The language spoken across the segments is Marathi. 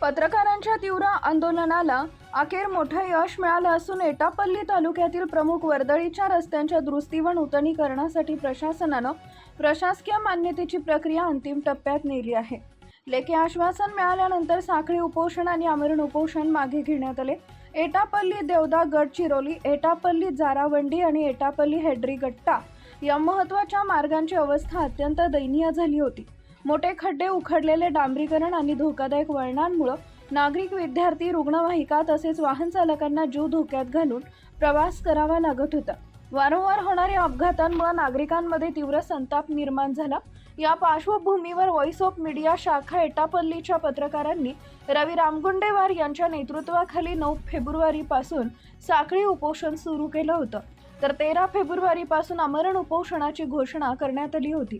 पत्रकारांच्या तीव्र आंदोलनाला अखेर मोठं यश मिळालं असून एटापल्ली तालुक्यातील प्रमुख वर्दळीच्या रस्त्यांच्या दुरुस्ती व नूतनीकरणासाठी प्रशासनानं प्रशासकीय मान्यतेची प्रक्रिया अंतिम टप्प्यात नेली आहे. लेखी आश्वासन मिळाल्यानंतर साखळी उपोषण आणि आमरण उपोषण मागे घेण्यात आले. एटापल्ली देवदा गडचिरोली एटापल्ली जारावंडी आणि एटापल्ली हेड्रीगट्टा या महत्त्वाच्या मार्गांची अवस्था अत्यंत दयनीय झाली होती. मोठे खड्डे उखडलेले डांबरीकरण आणि धोकादायक वळणांमुळं नागरिक विद्यार्थी रुग्णवाहिका तसेच वाहन चालकांना जीव धोक्यात घालून प्रवास करावा लागत होता. वारंवार होणाऱ्या अपघातांमुळे नागरिकांमध्ये तीव्र संताप निर्माण झाला. या पार्श्वभूमीवर व्हॉइस ऑफ मीडिया शाखा एटापल्लीच्या पत्रकारांनी रवी रामगुंडेवार यांच्या नेतृत्वाखाली नऊ फेब्रुवारीपासून साखळी उपोषण सुरू केलं होतं. तर तेरा फेब्रुवारीपासून आमरण उपोषणाची घोषणा करण्यात आली होती.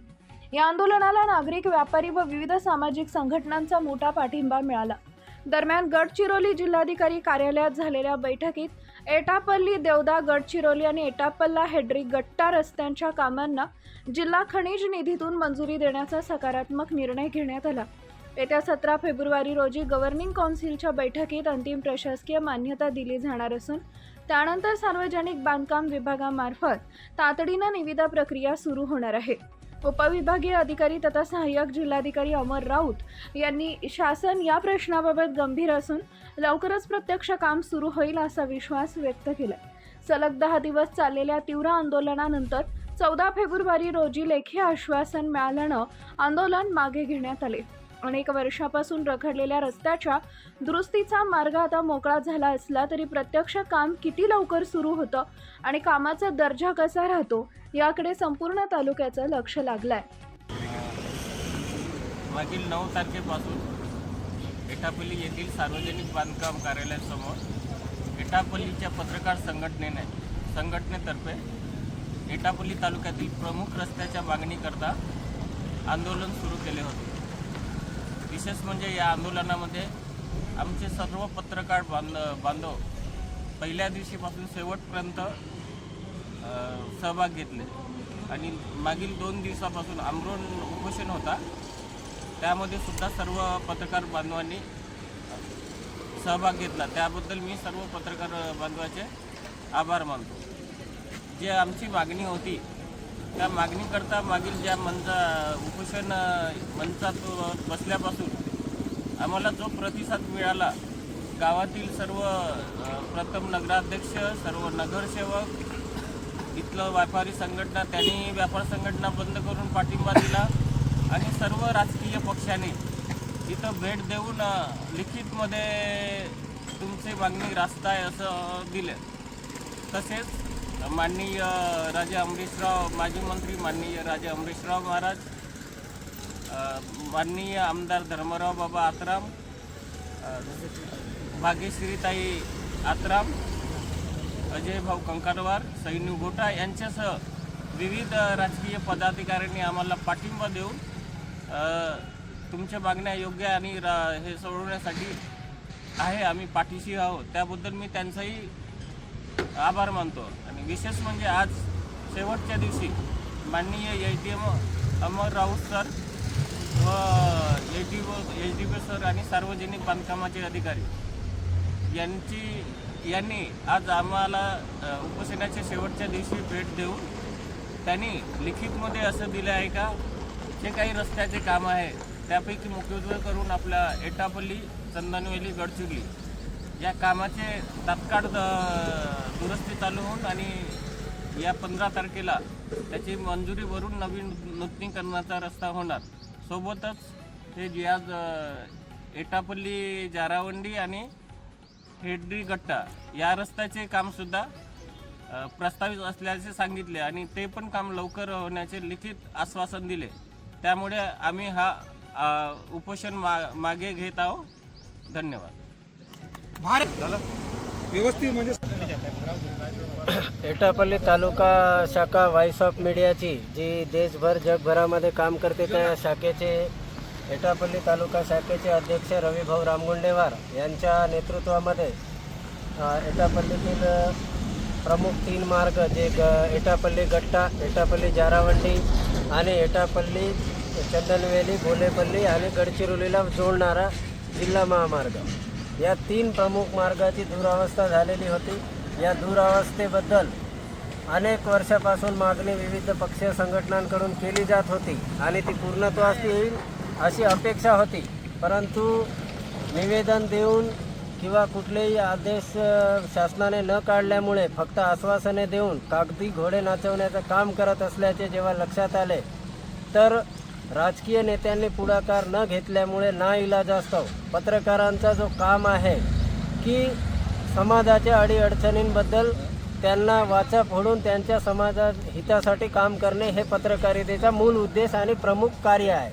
या आंदोलनाला नागरिक व्यापारी व विविध सामाजिक संघटनांचा मोठा पाठिंबा मिळाला. दरम्यान गडचिरोली जिल्हाधिकारी कार्यालयात झालेल्या बैठकीत एटापल्ली देवदा गडचिरोली आणि एटापल्ला हेड्री गट्टा रस्त्यांच्या कामांना जिल्हा खनिज निधीतून मंजुरी देण्याचा सकारात्मक निर्णय घेण्यात आला. येत्या सतरा फेब्रुवारी रोजी गव्हर्निंग कौन्सिलच्या बैठकीत अंतिम प्रशासकीय मान्यता दिली जाणार असून त्यानंतर सार्वजनिक बांधकाम विभागामार्फत तातडीनं निविदा प्रक्रिया सुरू होणार आहे. उपविभागीय अधिकारी तथा सहाय्यक जिल्हाधिकारी अमर राऊत यांनी शासन या प्रश्नाबाबत गंभीर असून लवकरच प्रत्यक्ष काम सुरू होईल असा विश्वास व्यक्त केला सलग दहा दिवस चाललेल्या तीव्र आंदोलनानंतर चौदा फेब्रुवारी रोजी लेखी आश्वासन मिळाल्यानं आंदोलन मागे घेण्यात आले. अनेक वर्षापासून रखडलेल्या रस्त्याच्या दुरुस्तीचा मार्ग आता मोकळा झाला असला तरी प्रत्यक्ष काम किती लवकर सुरू होतं आणि कामाचा दर्जा कसा राहतो याकडे संपूर्ण तालुक्याचं लक्ष लागलंय. मागील नऊ तारखेपासून एटापल्ली येथील सार्वजनिक बांधकाम कार्यालयासमोर एटापल्लीच्या पत्रकार संघटनेने संघटनेतर्फे एटापल्ली तालुक्यातील प्रमुख रस्त्याच्या मागणीकरता आंदोलन सुरू केले होते. विशेष म्हणजे या आंदोलनामध्ये आमचे सर्व पत्रकार बांध बांधव पहिल्या दिवशीपासून शेवटपर्यंत सहभाग घेतले. आणि मागील दोन दिवसापासून आमरोन उपोषण होता. त्यामध्ये सुद्धा सर्व पत्रकार बांधवांनी सहभाग घेतला. त्याबद्दल मी सर्व पत्रकार बांधवाचे आभार मानतो. जे आमची मागणी होती त्या मागणीकरता मागील ज्या मंचा उपोषण मंचात बसल्यापासून आम्हाला जो प्रतिसाद मिळाला गावातील सर्व प्रथम नगराध्यक्ष सर्व नगरसेवक इथलं व्यापारी संघटना त्यांनी व्यापार संघटना बंद करून पाठिंबा दिला आणि सर्व राजकीय पक्षाने इथं भेट देऊन लिखितमध्ये तुमची मागणी रास्त आहे असं दिलं. तसेच माननीय राजा अमरीशराव माजी मंत्री माननीय राजा अमरीशराव महाराज माननीय आमदार धर्मराव बाबा आतराम भाग्यश्रीताई आतराम अजय भाऊ कंकारवार सैन्यू गोटा यांच्यासह विविध राजकीय पदाधिकाऱ्यांनी आम्हाला पाठिंबा देऊन तुमच्या मागण्या योग्य आणि रा हे सोडवण्यासाठी आहे आम्ही पाठीशी आहोत. त्याबद्दल मी त्यांचाही आभार मानतो. आणि विशेष म्हणजे आज शेवटच्या दिवशी माननीय H D M Amar Raut sir व H D H D B sir आणि सार्वजनिक बांधकामाचे अधिकारी यांची यांनी आज आम्हाला उपोषणाच्या शेवटच्या दिवशी भेट देऊन त्यांनी लिखितमध्ये असं दिलं आहे का? जे काही रस्त्याचे काम आहे त्यापैकी मुख्यत्वे करून आपल्या एटापल्ली चंदनवेली गडचिरोली या कामाचे तात्काळ द- दुरुस्ती चालू होऊन आणि या पंधरा तारखेला त्याची मंजुरी भरून नवीन नूतनीकरणाचा रस्ता होणार. सोबतच हे आज एटापल्ली जारावंडी आणि हेड्री गट्टा या रस्त्याचे कामसुद्धा प्रस्तावित असल्याचे सांगितले आणि ते पण काम लवकर होण्याचे लिखित आश्वासन दिले. त्यामुळे आम्ही हा उपोषण मा मागे घेत आहोत. धन्यवाद. भारत व्यवस्थित म्हणजे एटापल्ली तालुका शाखा व्हॉइस ऑफ मीडियाची जी देशभर जगभरामध्ये काम करते त्या शाखेचे एटापल्ली तालुका शाखेचे अध्यक्ष रविभाऊ रामगुंडेवार यांच्या नेतृत्वामध्ये एटापल्लीतील प्रमुख तीन मार्ग जे ग एटापल्ली गट्टा एटापल्ली जारावंडी आणि एटापल्ली चंदनवेली बोलेपल्ली आणि गडचिरोलीला जोडणारा जिल्हा महामार्ग. या तीन प्रमुख मार्गाची दुरावस्था झालेली होती. या दुरावस्थेबद्दल अनेक वर्षापासून मागणी विविध पक्षीय संघटनांकडून केली जात होती आणि ती पूर्णत्वास येईल अशी अपेक्षा होती. परंतु निवेदन देऊन किंवा कुठलेही आदेश शासनाने न काढल्यामुळे फक्त आश्वासने देऊन कागदी घोडे नाचवण्याचं काम करत असल्याचे जेव्हा लक्षात आले तर राजकीय नेत्यांनी पुढाकार न घेतल्यामुळे ना इलाज असतो. पत्रकारांचा जो काम आहे की समाजाच्या अडीअडचणींबद्दल त्यांना वाचा फोडून त्यांच्या समाजा हितासाठी काम करणे हे पत्रकारितेचा मूल उद्देश आणि प्रमुख कार्य आहे.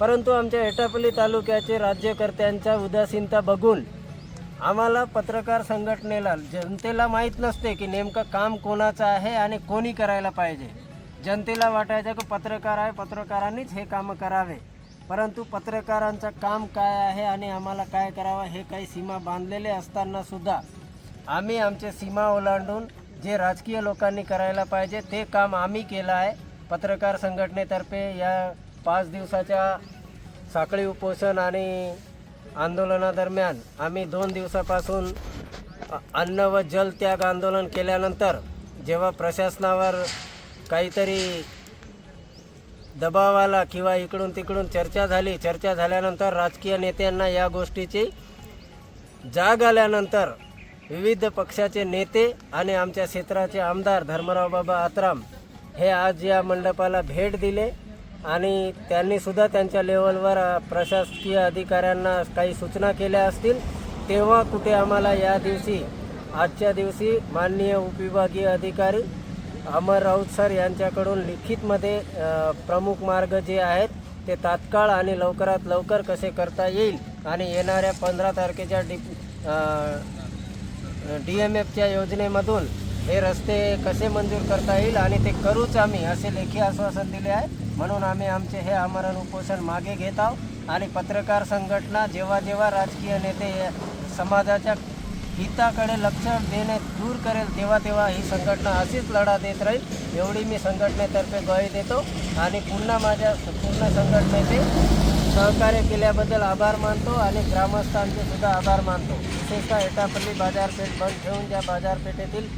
परंतु आमच्या एटापल्ली तालुक्याचे राज्यकर्त्यांच्या उदासीनता बघून आम्हाला पत्रकार संघटनेला जनतेला माहीत नसते की नेमकं काम कोणाचं आहे आणि कोणी करायला पाहिजे. जनतेला वाटायचं की पत्रकार आहे पत्रकारांनीच हे कामं करावे. परंतु पत्रकारांचं काम काय आहे आणि आम्हाला काय करावं हे काही सीमा बांधलेले असताना सुद्धा आम्ही आमचे सीमा ओलांडून जे राजकीय लोकांनी करायला पाहिजे ते काम आम्ही केलं आहे. पत्रकार संघटनेतर्फे या पाच दिवसाच्या साखळी उपोषण आणि आंदोलनादरम्यान आम्ही दोन दिवसापासून अन्न व जल त्याग आंदोलन केल्यानंतर जेव्हा प्रशासनावर काहीतरी दबावाला किंवा इकडून तिकडून चर्चा झाली. चर्चा झाल्यानंतर राजकीय नेत्यांना या गोष्टीची जाग आल्यानंतर विविध पक्षाचे नेते आणि आमच्या क्षेत्राचे आमदार धर्मराव बाबा आत्राम हे आज या मंडपाला भेट दिले आणि त्यांनीसुद्धा त्यांच्या लेवलवर प्रशासकीय अधिकाऱ्यांना काही सूचना केल्या असतील तेव्हा कुठे आम्हाला या दिवशी आजच्या दिवशी माननीय उपविभागीय अधिकारी अमर राऊत सर यांच्याकडून लिखितमध्ये प्रमुख मार्ग जे आहेत ते तात्काळ आणि लवकरात लवकर कसे करता येईल आणि येणाऱ्या पंधरा तारखेच्या डी डी एम एफच्या योजनेमधून हे रस्ते कसे मंजूर करता येईल आणि ते करूच आम्ही असे लेखी आश्वासन दिले आहे. म्हणून आम्ही आमचे हे आमरण उपोषण मागे घेत आहोत आणि पत्रकार संघटना जेव्हा जेव्हा राजकीय नेते समाजाच्या हिताकडे लक्ष देणे दूर करेल तेव्हा तेव्हा ही संघटना अशीच लढा देत राहील एवढी मी संघटनेतर्फे ग्वाही देतो. आणि पुन्हा माझ्या पूर्ण संघटनेचे सहकार्य केल्याबद्दल आभार मानतो आणि ग्रामस्थांचे सुद्धा आभार मानतो. विशेषतः एटापल्ली बाजारपेठ बंद ठेवून ज्या बाजारपेठेतील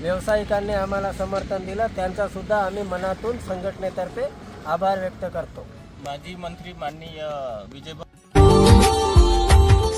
व्यावसायिकांनी आम्हाला समर्थन दिलं त्यांचासुद्धा आम्ही मनातून संघटनेतर्फे आभार व्यक्त करतो. माजी मंत्री माननीय विजय